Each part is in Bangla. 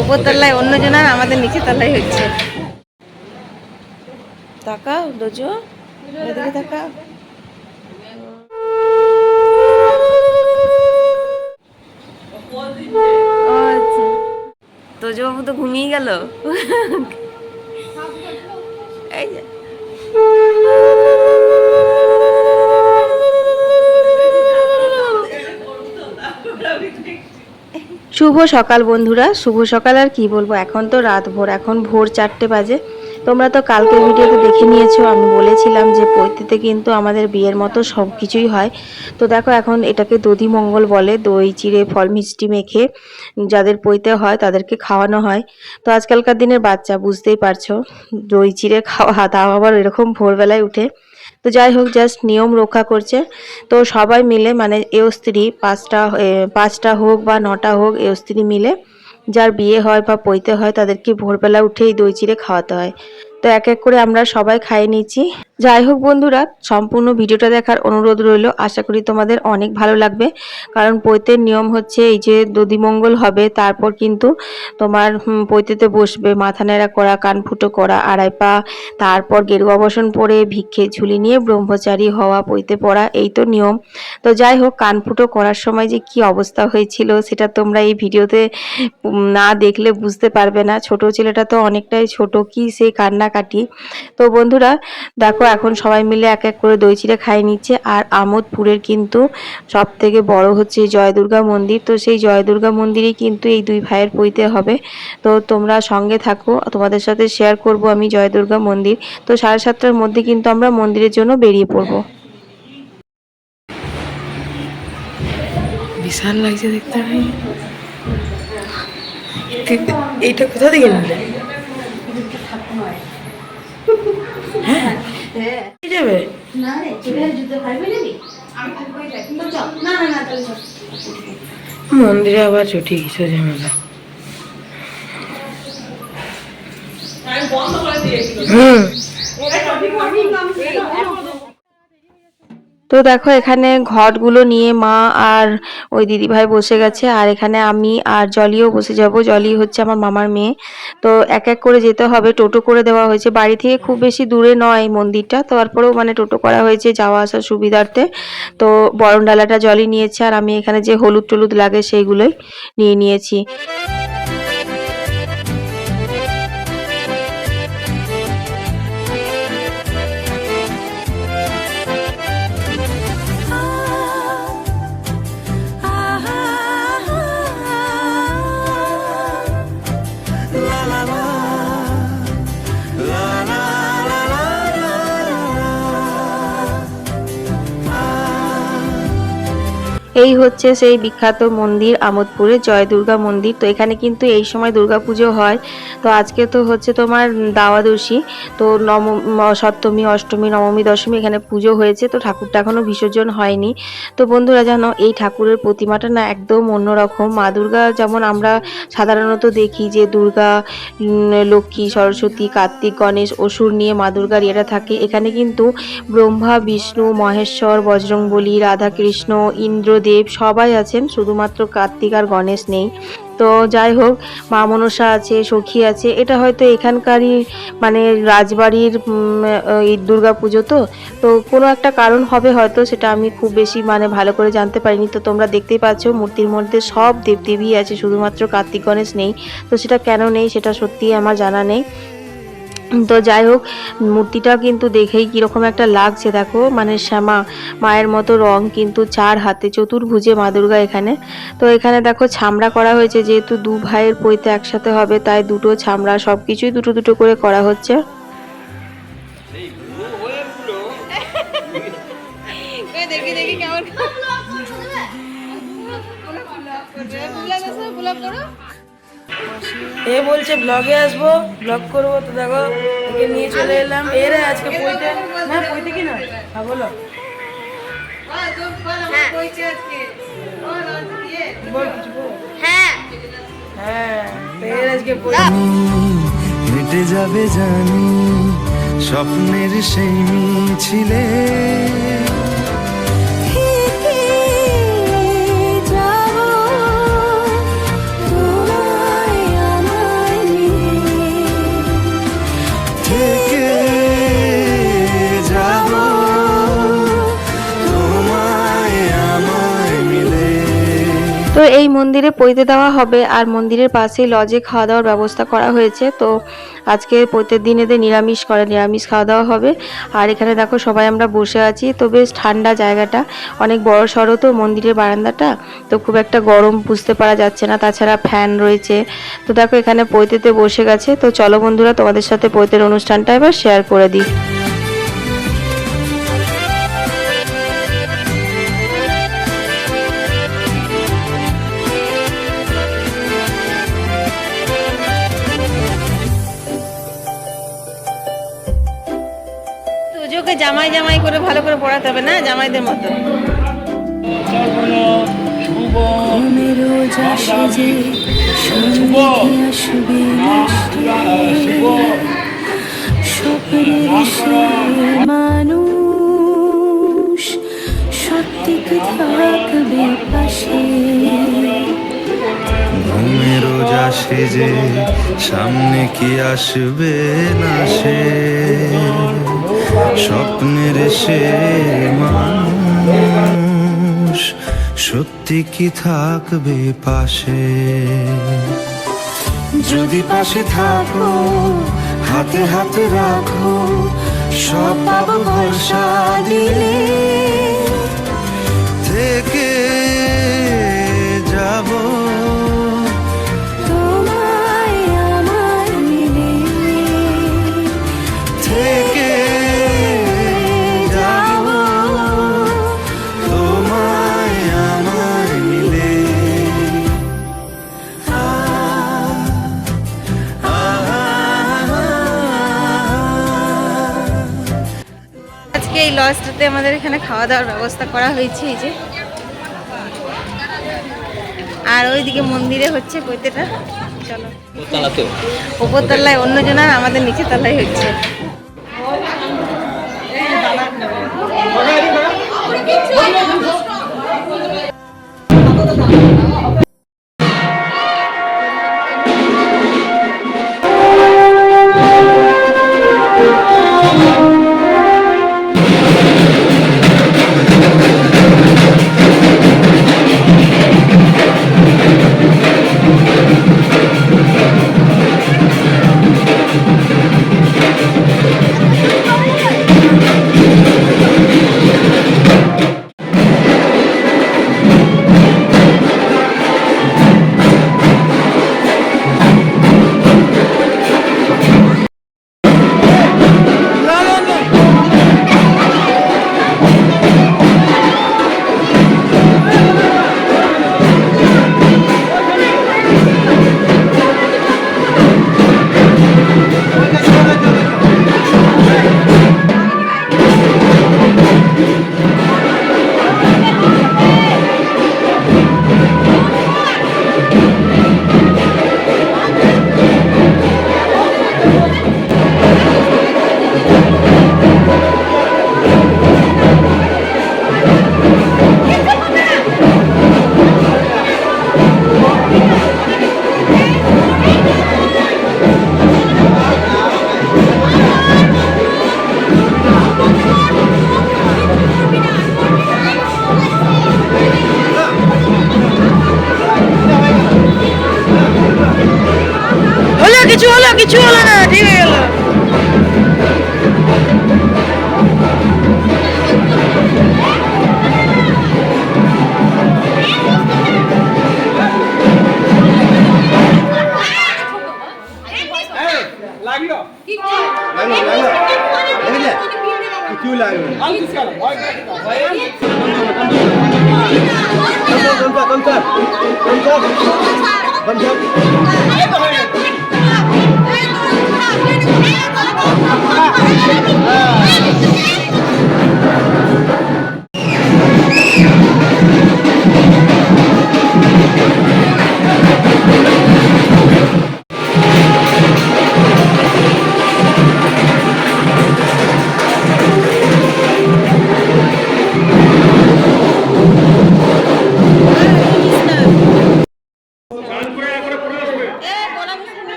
উপর তলায় অন্যজন আর আমাদের নিচে তলায় হচ্ছে তাকাও দোজো এদিকে তাকাও ও আচ্ছা তোজো বাবু তো ঘুমিয়ে গেল এই যে শুভ সকাল বন্ধুরা, শুভ সকাল আর কি বলব? এখন তো রাত ভোর, এখন ভোর চারটে বাজে। তোমরা তো কালকে ভিডিওতে দেখে নিয়েছো, আমি বলেছিলাম যে পৈতেতে কিন্তু আমাদের বিয়ের মতো সব কিছুই হয়। তো দেখো এখন এটাকে দধি মঙ্গল বলে, দই, চিড়ে, ফল, মিষ্টি মেখে যাদের পৈতে হয় তাদেরকে খাওয়ানো হয়। তো আজকালকার দিনের বাচ্চা, বুঝতেই পারছ, দই, চিড়ে খাওয়া, তাও আবার এরকম ভোরবেলায় উঠে। তো যাই হোক জাস্ট নিয়ম রক্ষা করছে। তো সবাই মিলে মানে এও স্ত্রী, পাঁচটা পাঁচটা হোক বা নটা হোক, এও স্ত্রী মিলে, যার বিয়ে হয় বা পৈতে হয়, তাদেরকে ভোরবেলা উঠেই দই চিড়ে খাওয়াতে হয়। তো এক এক করে আমরা সবাই খাইয়ে নিচ্ছি। যাই হোক বন্ধুরা, সম্পূর্ণ ভিডিওটা দেখার অনুরোধ রইল। আশা করি তোমাদের অনেক ভালো লাগবে। কারণ পৈতের নিয়ম হচ্ছে এই যে দধিমঙ্গল হবে, তারপর কিন্তু তোমার পৈতেতে বসবে, মাথা নেড়া করা, কান ফুটো করা, আড়াই পা, তারপর গেরুয়া বসন পরে ভিক্ষে ঝুলি নিয়ে ব্রহ্মচারী হওয়া, পৈতে পড়া, এই তো নিয়ম। তো যাই হোক, কান ফুটো করার সময় যে কি অবস্থা হয়েছিল, সেটা তোমরা এই ভিডিওতে না দেখলে বুঝতে পারবে না। ছোট ছেলেটা তো অনেকটাই ছোট, কি সেই কান্নাকাটি তো বন্ধুরা, দেখো এখন সবাই মিলে এক এক করে দই চিড়ে খাই নিচ্ছে। আর আমোদপুরের কিন্তু সব থেকে বড় হচ্ছে জয় দুর্গা মন্দির। তো সেই জয় দুর্গা মন্দিরেই কিন্তু এই দুই ভাইয়ের পইতে হবে। তো তোমরা সঙ্গে থাকো, তোমাদের সাথে শেয়ার করব আমি জয় দুর্গা মন্দির। তো সাড়ে সাতটার মধ্যে কিন্তু আমরা মন্দিরের জন্য বেরিয়ে পড়ব। বিশাল লাগছে দেখতে এইটা কোথা থেকে নিলে হ্যাঁ কি যাবে মন্দিরে আবার ছুটি কিছু ঝামেলা? হুম। তো দেখো, এখানে ঘটগুলো নিয়ে মা আর ওই দিদিভাই বসে গেছে। আর এখানে আমি আর জলিও বসে যাব। জলি হচ্ছে আমার মামার মেয়ে। তো এক এক করে যেতে হবে। টোটো করে দেওয়া হয়েছে। বাড়ি থেকে খুব বেশি দূরে নয় মন্দিরটা। তারপরেও মানে টোটো করা হয়েছে যাওয়া আসার সুবিধার্থে। তো বরণ ডালাটা জলি নিয়েছে। আর আমি এখানে যে হলুদ টলুদ লাগে সেইগুলোই নিয়ে নিয়েছি। এই হচ্ছে সেই বিখ্যাত মন্দির আমোদপুরে, জয় দুর্গা মন্দির। তো এখানে কিন্তু এই সময় দুর্গা পুজো হয়। তো আজকে তো হচ্ছে তোমার দাওয়াদশী তো নম সপ্তমী, অষ্টমী, নবমী, দশমী এখানে পুজো হয়েছে। তো ঠাকুরটা এখনও বিসর্জন হয়নি। তো বন্ধুরা জানো, এই ঠাকুরের প্রতিমাটা না একদম অন্যরকম। মা দুর্গা যেমন আমরা সাধারণত দেখি যে দুর্গা লক্ষ্মী, সরস্বতী, কার্তিক, গণেশ, অসুর নিয়ে মা দুর্গার ইয়েটা থাকে। এখানে কিন্তু ব্রহ্মা, বিষ্ণু, মহেশ্বর, বজরংবলী, রাধাকৃষ্ণ, ইন্দ্রদেব সবাই আছেন, শুধুমাত্র কার্তিক আর গণেশ নেই। তো যাই হোক, মা মনসা আছে, সখী আছে, এটা হয়তো এখানকারই মানে রাজবাড়ির এই দুর্গা পুজো তো। তো কোনো একটা কারণ হবে হয়তো, সেটা আমি খুব বেশি মানে ভালো করে জানতে পারিনি। তো তোমরা দেখতেই পাচ্ছ, মূর্তির মধ্যে সব দেবদেবী আছে, শুধুমাত্র কার্তিক গণেশ নেই। তো সেটা কেন নেই, সেটা সত্যিই আমার জানা নেই। তো যাই হোক মূর্তিটা কিন্তু দেখেই কীরকম একটা লাগছে দেখো। মানে শ্যামা মায়ের মতো রং কিন্তু চার হাতে চতুর্ভুজে মা দুর্গা এখানে। তো এখানে দেখো ছামড়া করা হয়েছে যেহেতু দু ভাইয়ের পৈতে একসাথে হবে তাই দুটো ছামড়া সব কিছুই দুটো দুটো করে করা হচ্ছে। এ বলছে ব্লগে আসব ব্লগ করব। তো দেখো একে নিয়ে চলে এলাম। এরা আজকে পইতে না পইতে কি না হ্যাঁ বলো। বল হ্যাঁ। তো এর আজকে পইতে হেঁটে যাবে জানি স্বপ্নের সেই মিছিলে। তো এই মন্দিরে পৈতে দেওয়া হবে আর মন্দিরের পাশেই লজে খাওয়া দাওয়ার ব্যবস্থা করা হয়েছে। তো আজকে পৈতের দিনেতে নিরামিষ করে, নিরামিষ খাওয়া দাওয়া হবে। আর এখানে দেখো সবাই আমরা বসে আছি। তো বেশ ঠান্ডা জায়গাটা, অনেক বড় সড়ো তো মন্দিরের বারান্দাটা। তো খুব একটা গরম বুঝতে পারা যাচ্ছে না। তাছাড়া ফ্যান রয়েছে। তো দেখো এখানে পৈতেতে বসে গেছে। তো চলো বন্ধুরা, তোমাদের সাথে পৈতের অনুষ্ঠানটা এবার শেয়ার করে দিই। জামাই জামাই করে ভালো করে পড়াতে হবে না জামাইদের মতো? মানুষ সত্যি কি থাকবে পাশে। ঘুমের রোজা সেজে সামনে কি আসবে না সে? স্বপ্নের সে মানুষ, সত্যি কি থাকবে পাশে? যদি পাশে থাকো, হাতে হাতে রাখো, সব পাবো ভরসা দিলে। থেকে এই লজটাতে আমাদের এখানে খাওয়া দাওয়ার ব্যবস্থা করা হয়েছে এই যে। আর ওইদিকে মন্দিরে হচ্ছে কইতেটা চলো। উপর তলায় অন্য জনার আমাদের নিচে তলায় হচ্ছে।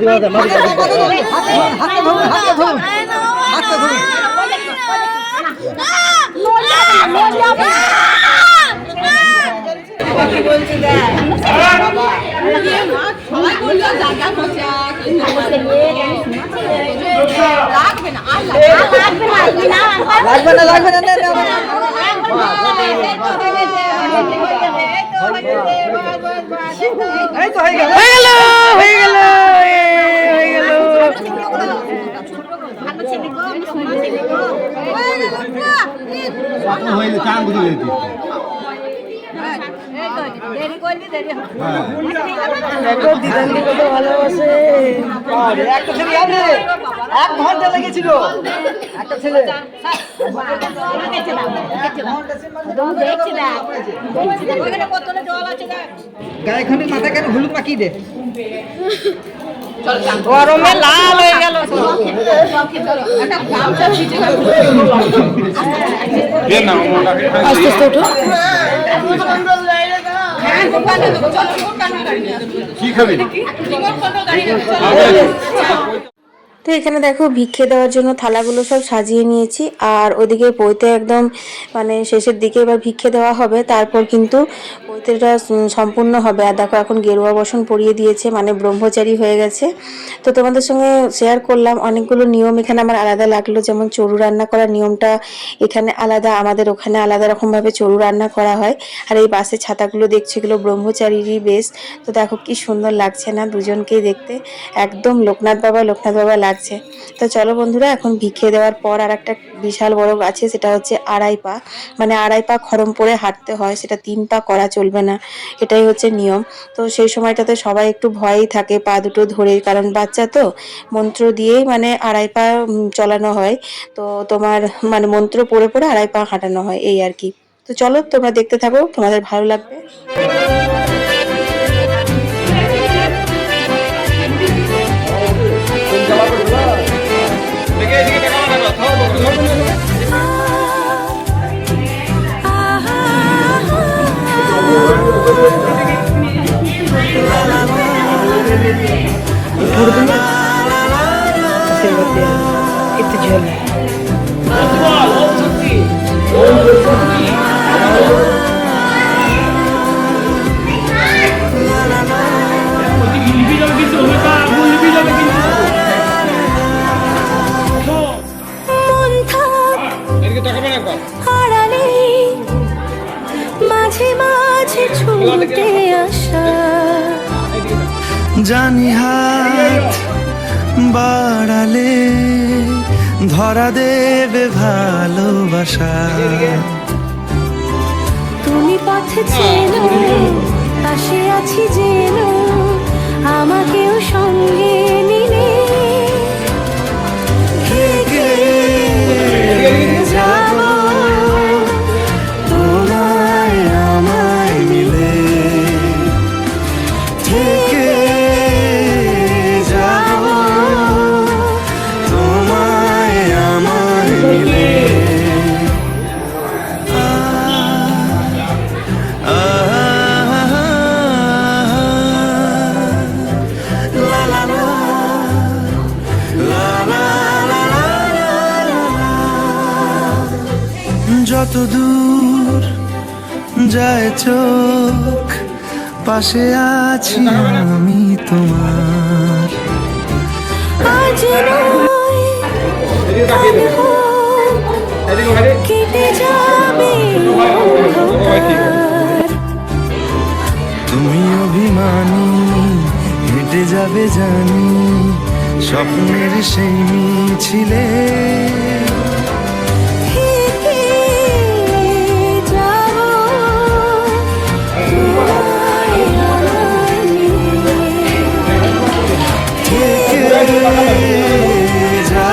মাঝে মাঝে মাঝে হাতে ধরুন হাতে ধরুন হাতে ধরুন লাগবে না লাগবে না এই তো হয়ে গেল হয়ে গেল। দেখো। দিদান্দি কত ভালোবাসে একটা ছেলে আছে এক ঘণ্টা লেগেছিল একটা ছেলে গায়েখানে মাথা কেন? হলুদ মাখিয়ে দে। গরমে লাল হয়ে গেল আস্তে আস্তে উঠো। তো এখানে দেখো ভিক্ষে দেওয়ার জন্য থালাগুলো সব সাজিয়ে নিয়েছি আর ওদিকে পৈতে একদম মানে শেষের দিকে এবার ভিক্ষে দেওয়া হবে তারপর কিন্তু উম, সম্পূর্ণ হবে। আর দেখো, এখন গেরুয়া বসন পরিয়ে দিয়েছে মানে ব্রহ্মচারী হয়ে গেছে। তো তোমাদের সঙ্গে শেয়ার করলাম, অনেকগুলো নিয়ম এখানে আমার আলাদা লাগল। যেমন চড়ু রান্না করার নিয়মটা এখানে আলাদা, আমাদের ওখানে আলাদা রকমভাবে চড়ু রান্না করা হয়। আর এই বাসের ছাতাগুলো দেখছি, এগুলো ব্রহ্মচারীরই বেশ তো দেখো, কি সুন্দর লাগছে না দুজনকেই দেখতে। একদম লোকনাথ বাবা লোকনাথ বাবা লাগছে। তো চলো বন্ধুরা, এখন ভিক্ষে দেওয়ার পর আর একটা বিশাল বড় আছে সেটা হচ্ছে আড়াই পা। মানে আড়াই পা খরম পরে হাঁটতে হয়, সেটা তিন পা করা চলবে না, এটাই হচ্ছে নিয়ম। তো সেই সময়টাতে সবাই একটু ভয়ই থাকে, পা দুটো ধরে, কারণ বাচ্চা তো, মন্ত্র দিয়েই মানে আড়াই পা চলানো হয়। তো তোমার মানে মন্ত্র পড়ে পড়ে আড়াই পা হাঁটানো হয়, এই আর কি। তো চলো তোমরা দেখতে থাকো, তোমাদের ভালো লাগবে। Vurdum ya. Sevgilerim. Gitti cehennem. ভালোবাসা তুমি পথে চেনো পাশে আছি যেন আমাকেও সঙ্গে দূর যায় চোখ? পাশে আছি আমি তোমার। আজ কেটে যাবে। তুমি অভিমানী হেঁটে যাবে জানি স্বপ্নের সেই মিছিলে। থেকে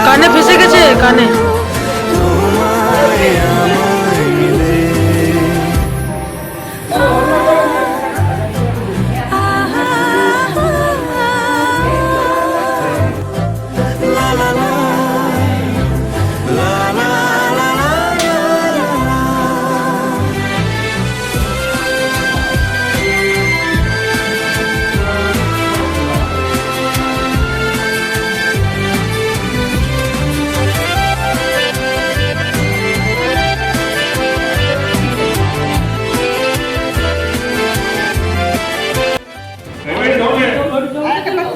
কানে ফেসে গেছে? কানে।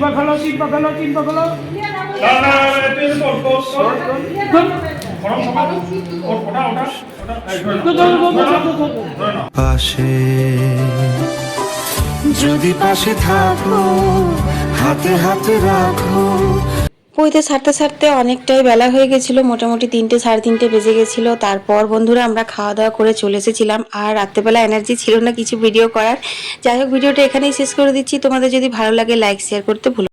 পা খেলো তিন পা খেলো পাশে যদি পাশে থাকো হাতে হাতে রাখো পইতে ছাড়তে ছাড়তে অনেকটাই বেলা হয়ে গেছিল, মোটামুটি তিনটে, সাড়ে তিনটে বেজে গেছিল। তারপর বন্ধুরা, আমরা খাওয়া দাওয়া করে চলে এসেছিলাম। আর রাত্রেবেলা এনার্জি ছিল না কিছু ভিডিও করার। যাই হোক ভিডিওটা এখানেই শেষ করে দিচ্ছি। তোমাদের যদি ভালো লাগে লাইক শেয়ার করতে ভুলো